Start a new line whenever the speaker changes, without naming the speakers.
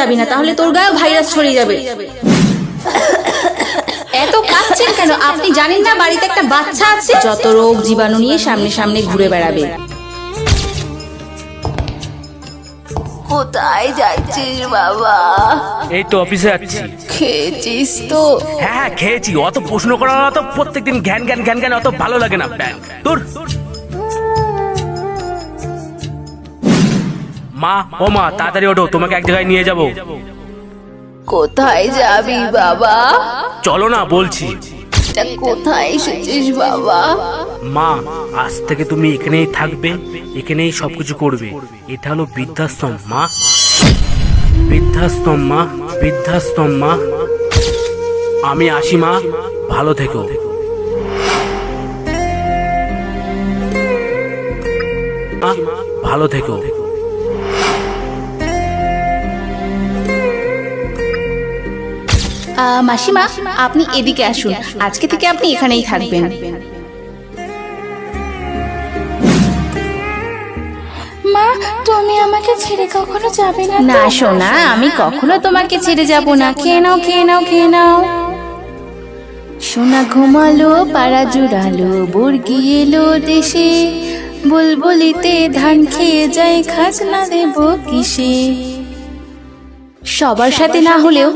যাবি না তাহলে তোর গায়েও ভাইরাস ছড়িয়ে যাবে। এত কাঁদছেন কেন? আপনি জানেন না বাড়িতে একটা বাচ্চা আছে? যত রোগ জীবাণু নিয়ে সামনে সামনে ঘুরে বেড়াবে।
কোথায় যাচ্ছিস বাবা?
এই তো অফিসে যাচ্ছি।
খেয়েছিস তো?
হ্যাঁ হ্যাঁ খেয়েছি। অত প্রশ্ন করা তো প্রত্যেকদিন ঘ্যান ঘ্যান ঘ্যান ঘ্যান অত ভালো লাগে না। তোর মা ও মা তাড়াতাড়ি ওঠো তোমাকে এক জায়গায় নিয়ে যাব।
কোথায় যাবি বাবা?
চলো না বলছি।
কোথায় এসেছিস বাবা?
মা আজ থেকে তুমি এখানেই থাকবে এখানেই সবকিছু করবে। এটা হলো বৃদ্ধাশ্রম মা। বৃদ্ধাশ্রম মা বৃদ্ধাশ্রম মা। আমি আসি মা। ভালো থেকো। ভালো থেকো।
মাসিমা আপনি এদিকে আসুন। আজকে থেকে আপনি এখানেই থাকবেন।
মা তুমি আমাকে ছেড়ে কখনো যাবে না
না সোনা আমি কখনো তোমাকে ছেড়ে যাব না। খেয়ে নাও খেয়ে নাও খেয়ে নাও। সোনা ঘুমালো পাড়া জুড়ালো বর্গি এলো দেশে। বুলবুলিতে ধান খেয়ে যায় খাজনা দেব কিসে? সবার সাথে না হলেও